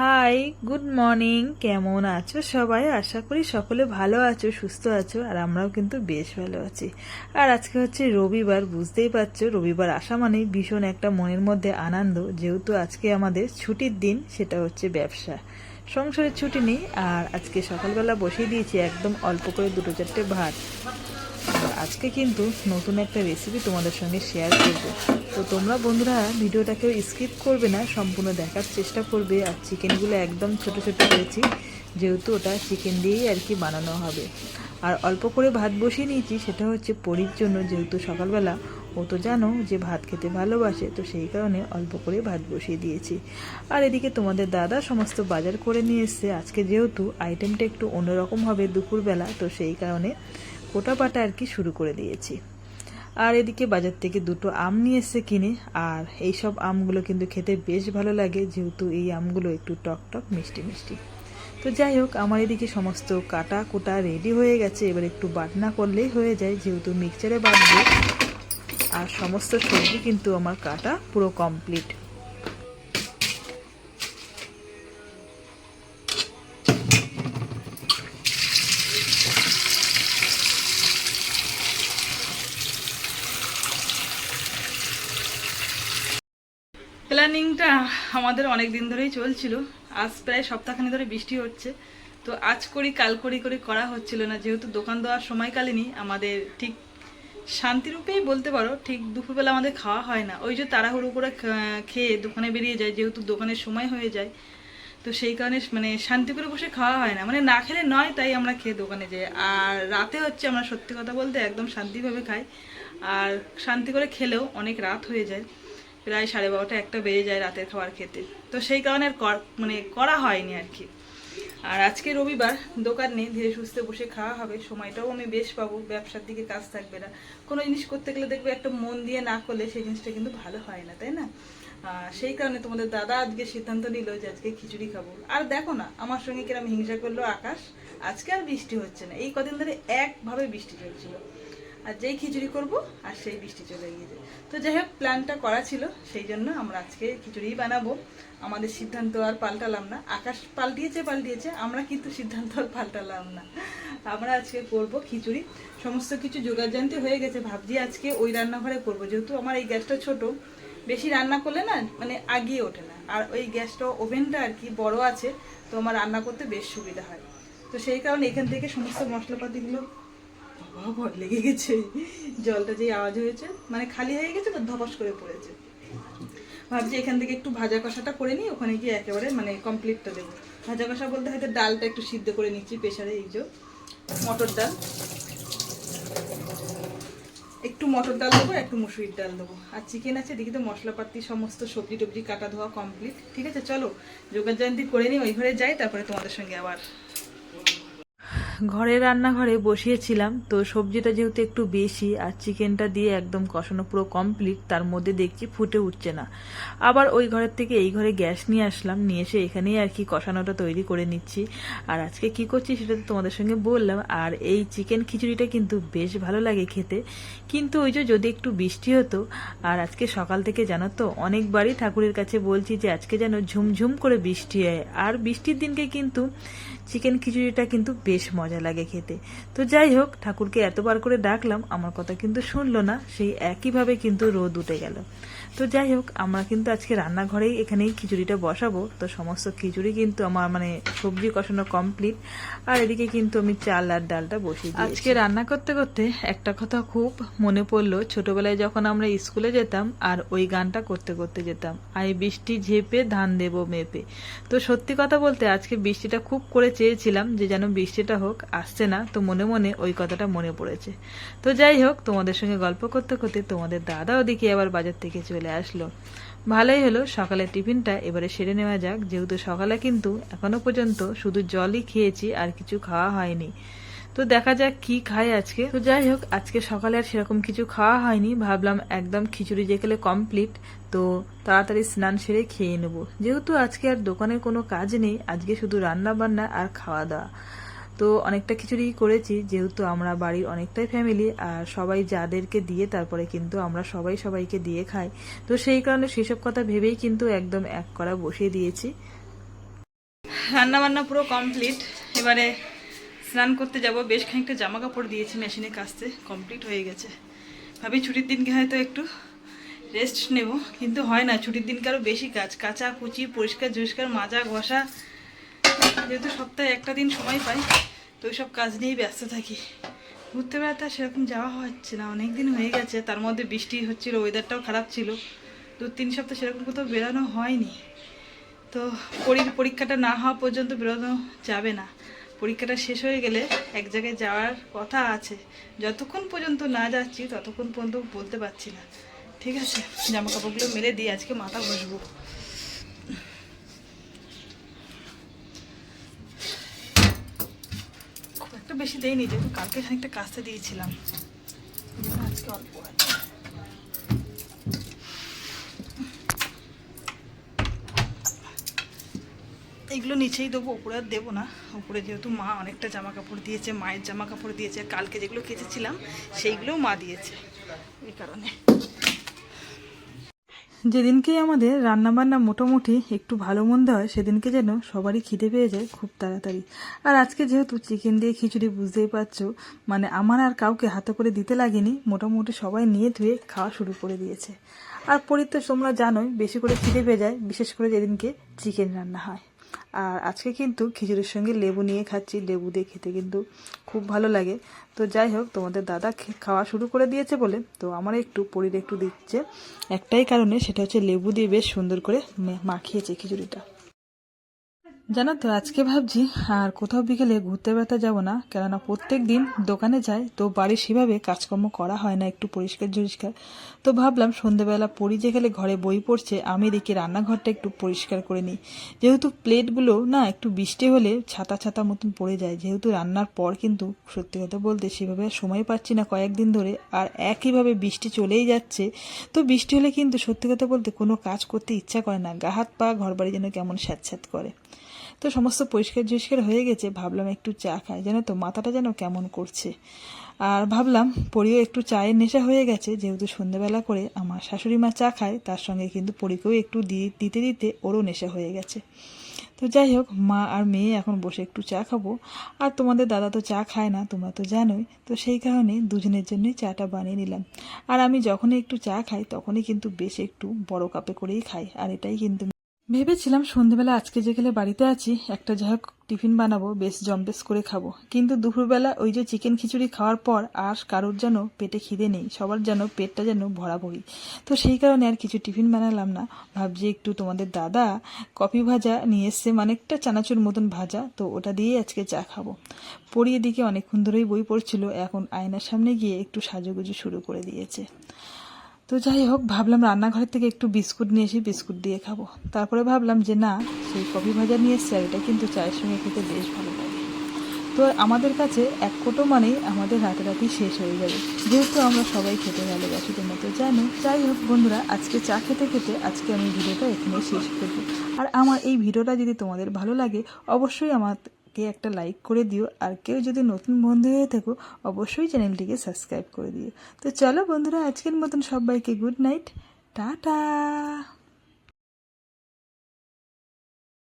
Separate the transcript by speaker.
Speaker 1: Hi good morning কেমন আছো সবাই? আশা করি সকলে ভালো আছো, সুস্থ আছো, আর আমরাও কিন্তু বেশ ভালো আছি। আর আজকে হচ্ছে রবিবার, বুঝতেই পারছ, রবিবার আসা মানে ভীষণ একটা মনের মধ্যে আনন্দ, যেহেতু আজকে আমাদের ছুটির দিন, সেটা হচ্ছে ব্যবসা। সংসারের ছুটি নেই, আর আজকে সকালবেলা বসিয়ে দিয়েছি একদম অল্প করে দুটো চারটে ভাত। আজকে কিন্তু নতুন একটা রেসিপি তোমাদের সঙ্গে শেয়ার করব। তো তোমরা বন্ধুরা ভিডিওটাকেও স্কিপ করবে না, সম্পূর্ণ দেখার চেষ্টা করবে। আর চিকেনগুলো একদম ছোট ছোট করেছি, যেহেতু ওটা চিকেন দিয়েই আর কি বানানো হবে। আর অল্প করে ভাত বসিয়ে নিয়েছি, সেটা হচ্ছে পরির জন্য, যেহেতু সকালবেলা। ও তো জানো যে ভাত খেতে ভালোবাসে, তো সেই কারণে অল্প করে ভাত বসিয়ে দিয়েছি। আর এদিকে তোমাদের দাদা সমস্ত বাজার করে নিয়ে এসছে। আজকে যেহেতু আইটেমটা একটু অন্যরকম হবে দুপুরবেলা, তো সেই কারণে কোটা পাটা আর কি শুরু করে দিয়েছি। আর এদিকে বাজার থেকে দুটো আম নিয়ে এসে কিনে, আর এই সব আমগুলো কিন্তু খেতে বেশ ভালো লাগে, যেহেতু এই আমগুলো একটু টক টক, মিষ্টি মিষ্টি। তো যাই হোক, আমার এদিকে সমস্ত কাটা কুটা রেডি হয়ে গেছে। এবার একটু বাটনা করলেই হয়ে যায়, যেহেতু মিক্সচারে বাটবে। আর সমস্ত সবজি কিন্তু আমার কাটা পুরো কমপ্লিট প্ল্যানিংটা আমাদের অনেক দিন ধরেই চলছিল। আজ প্রায় সপ্তাহখানি ধরে বৃষ্টি হচ্ছে। তো আজ করি, কাল করি, করে করা হচ্ছিল না। যেহেতু দোকান দেওয়ার সময়কালীনই আমাদের ঠিক শান্তিরূপেই বলতে পারো, ঠিক দুপুরবেলা আমাদের খাওয়া হয় না। ওই যে তাড়াহুড়ো করে খেয়ে দোকানে বেরিয়ে যায়, যেহেতু দোকানের সময় হয়ে যায়। তো সেই কারণে মানে শান্তি করে বসে খাওয়া হয় না। মানে না খেলে নয়, তাই আমরা খেয়ে দোকানে যাই। আর রাতে হচ্ছে আমরা সত্যি কথা বলতে একদম শান্তিভাবে খাই। আর শান্তি করে খেলেও অনেক রাত হয়ে যায়। প্রায় সাড়ে বারোটা, একটা বেজে যায় রাতের খাবার খেতে। তো সেই কারণে আর মানে করা হয়নি আর কি। আর আজকে রবিবার, দোকান নেই, ধীরে সুস্থে বসে খাওয়া হবে। সময়টাও আমি বেশ পাবো, ব্যবসার দিকে কাজ থাকবে না। কোনো জিনিস করতে গেলে দেখবে একটা মন দিয়ে না করলে সেই জিনিসটা কিন্তু ভালো হয় না, তাই না? সেই কারণে তোমাদের দাদা আজকে সিদ্ধান্ত নিল যে আজকে খিচুড়ি খাব। আর দেখো না, আমার সঙ্গে কিরম হিংসা করল আকাশ, আজকে আর বৃষ্টি হচ্ছে না। এই কদিন ধরে একভাবে বৃষ্টি চলছিল। আর যেই খিচুড়ি করব, আর সেই বৃষ্টি চলে গিয়েছে তো যাই হোক প্ল্যানটা করা ছিল, সেই জন্য আমরা আজকে খিচুড়িই বানাবো। আমাদের সিদ্ধান্ত আর পাল্টালাম না। আকাশ পাল্টিয়েছে পাল্টিয়েছে, আমরা কিন্তু সিদ্ধান্ত আর পাল্টালাম না। আমরা আজকে করব খিচুড়ি। সমস্ত কিছু জোগাড় জানতে হয়ে গেছে, ভাবছি আজকে ওই রান্নাঘরে করব। যেহেতু আমার এই গ্যাসটা ছোট, বেশি রান্না করলে না মানে আগিয়ে ওঠে না। আর ওই গ্যাসটা ওভেনটা আর কি বড় আছে, তো আমার রান্না করতে বেশ সুবিধা হয়। তো সেই কারণে এখান থেকে সমস্ত মশলাপাতিগুলো ভর লেগে গেছে। জলটা যেই আওয়াজ হয়েছে মানে খালি হয়ে গেছে তো ধপাস করে পড়েছে। ভাবছি এখান থেকে একটু ভাজা কষাটা করে নিই, ওখানে গিয়ে একেবারে মানে কমপ্লিটটা দেবো। ভাজা কষা বলতে হয়তো ডালটা একটু সিদ্ধ করে নিচ্ছি প্রেশারে এই যে মটর ডাল। একটু মটর ডাল দেবো, একটু মুসুরির ডাল দেবো। আর চিকেন আছে, দেখি তো মশলাপাতি সমস্ত সবজি টবজি কাটা ধোয়া কমপ্লিট ঠিক আছে, চলো জয়ন্তী করে নিই, ওই ঘরে যাই, তারপরে তোমাদের সঙ্গে আবার ঘরে রান্নাঘরে বসিয়েছিলাম, তো সবজিটা যেহেতু একটু বেশি আর চিকেনটা দিয়ে একদম কষানো পুরো কমপ্লিট তার মধ্যে দেখছি ফুটে উঠছে না। আবার ওই ঘরের থেকে এই ঘরে গ্যাস নিয়ে আসলাম, নিয়ে এসে এখানেই আর কি কষানোটা তৈরি করে নিচ্ছি। আর আজকে কি করছি সেটা তো তোমাদের সঙ্গে বললাম, আর এই চিকেন খিচুড়িটা কিন্তু বেশ ভালো লাগে খেতে। কিন্তু ওই যে যদি একটু বৃষ্টি হতো, আর আজকে সকাল থেকে জানো তো, অনেকবারই ঠাকুরের কাছে বলছি যে আজকে যেন ঝুমঝুম করে বৃষ্টি হয়। আর বৃষ্টির দিনকে কিন্তু চিকেন খিচুড়িটা কিন্তু বেশ মজা লাগে খেতে। তো যাই হোক, ঠাকুরকে এতবার করে ডাকলাম, আমার কথা কিন্তু শুনলো না, সেই একইভাবে কিন্তু রোদ উঠে গেল। তো যাই হোক, আমরা কিন্তু আজকে রান্নাঘরেই এখানেই খিচুড়িটা বসাবো। তো সমস্ত খিচুড়ি কিন্তু আমার মানে সবজি কষানো কমপ্লিট আর এদিকে কিন্তু আমি চাল আর ডালটা বসিয়ে আজকে রান্না করতে করতে একটা কথা খুব মনে পড়ল। ছোটবেলায় যখন আমরা স্কুলে যেতাম আর ওই গানটা করতে করতে যেতাম আই বৃষ্টি ঝেপে, ধান দেবো মেপে। তো সত্যি কথা বলতে আজকে বৃষ্টিটা খুব করে চেয়েছিলাম যে যেন বৃষ্টিটা হোক, আসছে না। তো মনে মনে ওই কথাটা মনে পড়েছে। তো যাই হোক, তোমাদের সঙ্গে গল্প করতে করতে তোমাদের দাদা ওদিকে আবার বাজার থেকে চলে আসলো। ভালোই হলো, সকালের টিফিনটা এবারে সেরে নেওয়া যাক। যেহেতু সকালে কিন্তু এখনও পর্যন্ত শুধু জলই খেয়েছি, আর কিছু খাওয়া হয়নি। তো দেখা যাক কি খাই আজকে। তো যাই হোক, আজকে সকালে আর সেরকম কিছু খাওয়া হয়নি। ভাবলাম একদম খিচুড়ি যে খেলে কমপ্লিট তো তাড়াতাড়ি স্নান সেরে খেয়ে নেব। যেহেতু আজকে আর দোকানের কোনো কাজ নেই, আজকে শুধু রান্না বান্না আর খাওয়া দাওয়া তো অনেকটা খিচুড়ি করেছি, যেহেতু আমরা বাড়ির অনেকটাই ফ্যামিলি আর সবাই যাদেরকে দিয়ে তারপরে কিন্তু আমরা সবাই সবাইকে দিয়ে খাই। তো সেই কারণে সেসব কথা ভেবেই কিন্তু একদম এক করা বসিয়ে দিয়েছি। রান্না বান্না পুরো কমপ্লিট এবারে স্নান করতে যাব, বেশ খানিকটা জামা কাপড় দিয়েছি, মেশিনে কাচতে কমপ্লিট হয়ে গেছে। ভাবি ছুটির দিনকে হয়তো একটু রেস্ট নেব, কিন্তু হয় না, ছুটির দিনকে আরও বেশি কাজ। কাঁচা, কুচি, পরিষ্কার ঝরিষ্কার মাজা, ঘষা, যেহেতু সপ্তাহে একটা দিন সময় পাই, তো ওই সব কাজ নিয়েই ব্যস্ত থাকি। ঘুরতে বেড়াতে আর সেরকম যাওয়া হচ্ছে না অনেক দিন হয়ে গেছে, তার মধ্যে বৃষ্টি হচ্ছিল ওয়েদারটাও খারাপ ছিল। দু তিন সপ্তাহ সেরকম কোথাও বেরোনো হয়নি। তো পরীক্ষাটা না হওয়া পর্যন্ত বেরোনো যাবে না। পরীক্ষাটা শেষ হয়ে গেলে এক জায়গায় যাওয়ার কথা আছে। যতক্ষণ পর্যন্ত না যাচ্ছি, ততক্ষণ পর্যন্ত বলতে পারছি না। ঠিক আছে? জামা কাপড়গুলো মেরে দিয়ে আজকে মাথা ঘষবো। খুব একটা বেশি দেয়নি যেহেতু কালকে খানিকটা কাজতে দিয়েছিলাম। আজকে অল্প আছে এগুলো নিচেই দেবো, উপরে আর দেবো না। উপরে যেহেতু মা অনেকটা জামা কাপড় দিয়েছে, মায়ের জামা কাপড় দিয়েছে কালকে যেগুলো কেচেছিলাম সেইগুলোও মা দিয়েছে এই কারণে। যেদিনকেই আমাদের রান্নাবান্না মোটামুটি একটু ভালো মন্দ হয়, সেদিনকে যেন সবারই খিদে পেয়ে যায় খুব তাড়াতাড়ি। আর আজকে যেহেতু চিকেন দিয়ে খিচুড়ি বুঝতেই পারছ মানে আমার আর কাউকে হাতে করে দিতে লাগেনি, মোটামুটি সবাই নিয়ে ধুয়ে খাওয়া শুরু করে দিয়েছে। আর পরি তো তোমরা জানোই, বেশি করে খিদে পেয়ে যায়, বিশেষ করে যেদিনকে চিকেন রান্না হয়। আর আজকে কিন্তু খিচুড়ির সঙ্গে লেবু নিয়ে খাচ্ছি। লেবু দিয়ে খেতে কিন্তু খুব ভালো লাগে। তো যাই হোক, তোমাদের দাদা খাওয়া শুরু করে দিয়েছে বলে। তো আমার একটু পরির একটু দিচ্ছে। একটাই কারণে সেটা হচ্ছে লেবু দিয়ে বেশ সুন্দর করে মাখিয়েছে খিচুড়িটা। জানো তো আজকে ভাবছি, আর কোথাও বিকেলে ঘুরতে বেড়াতে যাব না, কেননা প্রত্যেক দিন দোকানে যাই, তো বাড়ি সেভাবে কাজকর্ম করা হয় না, একটু পরিষ্কার ঝরিষ্কার। তো ভাবলাম সন্ধেবেলা পড়ি যে গেলে ঘরে বই পড়ছে, আমি দেখি রান্নাঘরটা একটু পরিষ্কার করে নিই। যেহেতু প্লেটগুলো না একটু বৃষ্টি হলে ছাতা ছাতা মতন পড়ে যায়, যেহেতু রান্নার পর কিন্তু সত্যি কথা বলতে সেভাবে সময় পাচ্ছি না কয়েকদিন ধরে, আর একইভাবে বৃষ্টি চলেই যাচ্ছে, তো বৃষ্টি হলে কিন্তু সত্যি কথা বলতে কোনো কাজ করতে ইচ্ছা করে না, গা হাত পা ঘর বাড়ি যেন কেমন স্যাঁতস্যাঁত করে। তো সমস্ত পরিষ্কার ঝরিষ্কার হয়ে গেছে, ভাবলাম একটু চা খাই। জানো তো, মাথাটা যেন কেমন করছে। আর ভাবলাম, পরিও একটু চায়ের নেশা হয়ে গেছে, যেহেতু সন্ধ্যেবেলা করে আমার শাশুড়ি মা চা খায়, তার সঙ্গে কিন্তু পরীকেও একটু দিতে দিতে ওরও নেশা হয়ে গেছে। তো যাই হোক, মা আর মেয়ে এখন বসে একটু চা খাব। আর তোমাদের দাদা তো চা খায় না, তোমরা তো জানোই। তো সেই কারণে দুজনের জন্যই চাটা বানিয়ে নিলাম। আর আমি যখনই একটু চা খাই, তখনই কিন্তু বেশ একটু বড় কাপে করেই খাই। আর এটাই কিন্তু ভেবেছিলাম সন্ধেবেলা আজকে যে গেলে বাড়িতে আছি, একটা যাই হোক টিফিন বানাবো, বেশ জম্বেস করে খাব। কিন্তু দুপুরবেলা ওই যে চিকেন খিচুড়ি খাওয়ার পর আর কারোর যেন পেটে খিদে নেই, সবার যেন পেটটা যেন ভরাভরি। তো সেই কারণে আর কিছু টিফিন বানালাম না। ভাবছি একটু তোমাদের দাদা কফি ভাজা নিয়ে এসছে মানে একটা চানাচুর মতন ভাজা, তো ওটা দিয়েই আজকে চা খাব। পড়িয়ে দিকে অনেকক্ষণ ধরেই বই পড়ছিল, এখন আয়নার সামনে গিয়ে একটু সাজুগুজু শুরু করে দিয়েছে। তো যাই হোক, ভাবলাম রান্নাঘরের থেকে একটু বিস্কুট নিয়ে এসে বিস্কুট দিয়ে খাব। তারপরে ভাবলাম যে না, সেই কফি ভাজা নিয়ে এসছে আর এটা কিন্তু চায়ের সঙ্গে খেতে বেশ ভালো লাগে। তো আমাদের কাছে এক কোটো মানেই আমাদের রাতারাতি শেষ হয়ে যাবে। যেহেতু আমরা সবাই খেতে ভালোবাসি তোমরা তো জানো। যাই হোক বন্ধুরা, আজকে চা খেতে খেতে আজকে আমি ভিডিওটা এখানে শেষ করব। আর আমার এই ভিডিওটা যদি তোমাদের ভালো লাগে, অবশ্যই আমাকে একটা লাইক করে দিও। আর কেউ যদি নতুন বন্ধু হয়ে থাকো, অবশ্যই চ্যানেলটিকে সাবস্ক্রাইব করে দিও। তো চলো বন্ধুরা, আজকের মতন সবাইকে গুড নাইট টাটা!